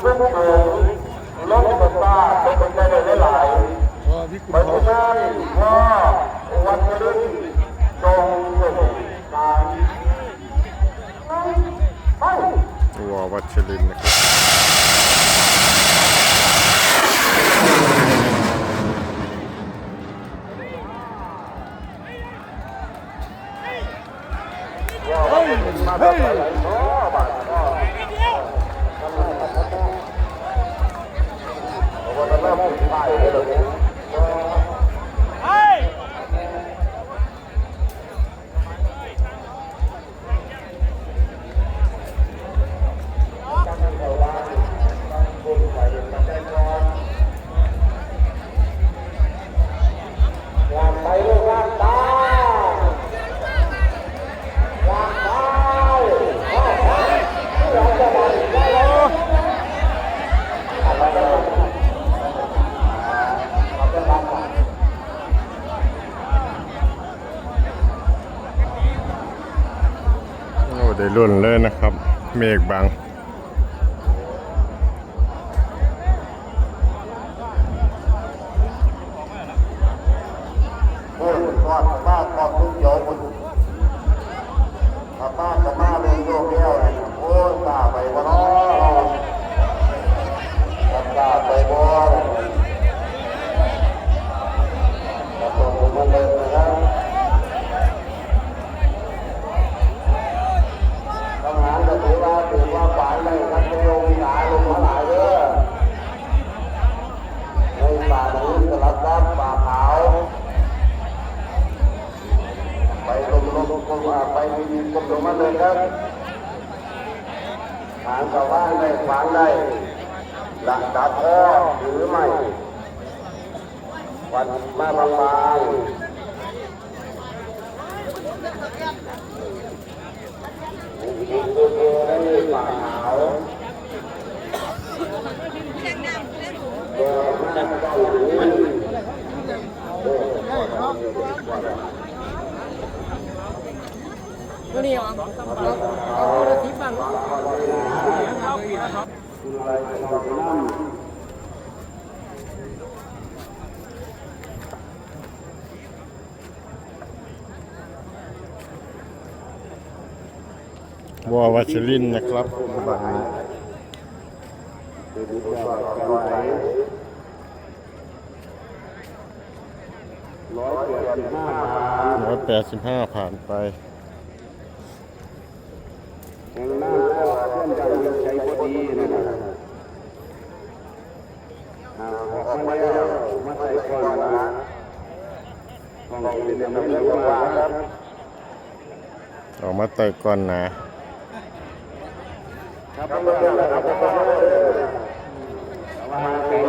เรื่องเกิดรถไฟฟ้าเป็นไปได้หลายก็พี่คุณเพราะพ่อฉะนั้นว่าวันนี้ตรงสู่การไม่ตัววัชรินนะครับเฮ้ย ได้รุ่นเลยนะครับ เมฆบาง ลงลงลงไปมีกลมลงมาเลยครับหางชาวบ้านได้ขวางได้หลักดัดพ่อหรือไม่วันมาบางบางดูดูดูได้ขาวเดิน มาเจ้าหรือตัวนี้เอาเอาเอาทิพย์บ้างวัววัชรินนะครับบังนี้ร้อยแปดสิบห้าผ่านไป แห่งน้าก็เพื่อนกันยังใช้พอดีนะครับอออกมาแล้วมาใส่ก่อนนะห้องเป็นน้ำเลือดว่าครับออกมาเตะก่อนนะครับเพื่อนครับผมมาเป็น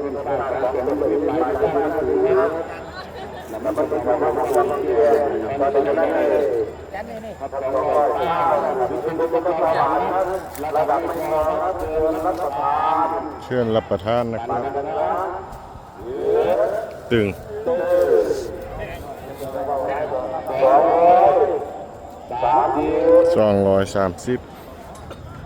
เป็นปากการเป็นเป็นหลายท่านนะครับแล้วมันก็ต้องมาทำที่ตอนนี้ได้ครับสองร้อยเก้าครับเป็นบุคคลส เชิญรับประทานนะครับ ตึงสองร้อยสามสิบ